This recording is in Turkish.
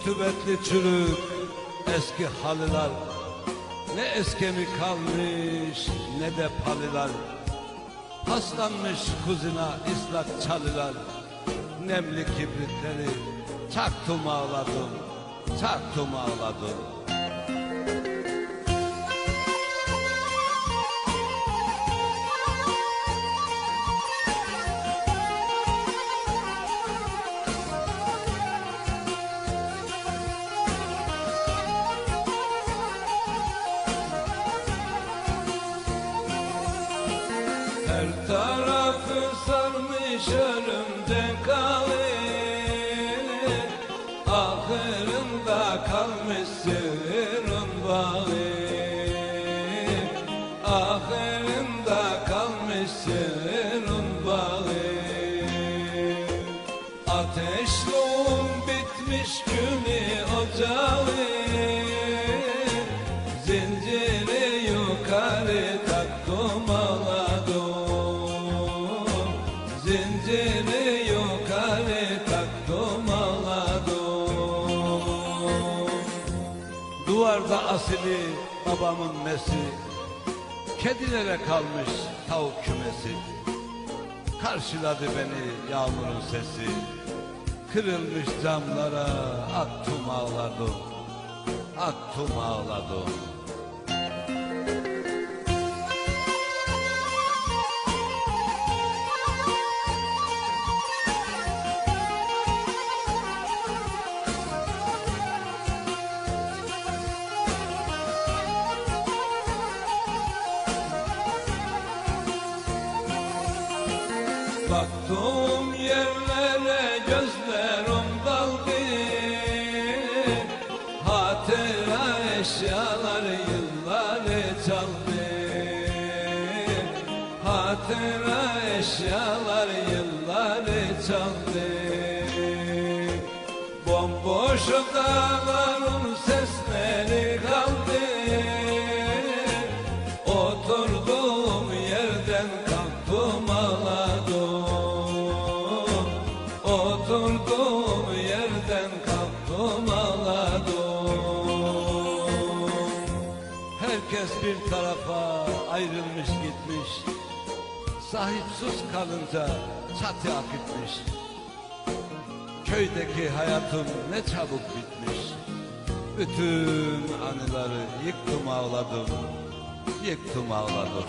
Rütubetli çürük eski halılar. Ne eskemi kalmış ne de palılar. Paslanmış kuzina ıslak çalılar Nemli kibritleri çaktım ağladım Çaktım ağladım. Her tarafı sarmış ölümden Ateşluğun bitmiş günü ocağı. Zinciri yukarı taktım ağladım Zinciri yukarı taktım ağladım Duvarda asili babamın mesi Kedilere kalmış tavuk kümesi Karşıladı beni yağmurun sesi. Kırılmış camlara attım ağladım Attım ağladım Baktım yerlere gözlerim daldı. Hatıra eşyalar yılları çaldı. Hatıra eşyalar yılları çaldı. Bomboş dağların sesleri kaldı Herkes bir tarafa ayrılmış gitmiş. Sahipsiz kalınca çatı akıtmış. Köydeki hayatım ne çabuk bitmiş. Bütün anıları yıktım ağladım Yıktım ağladım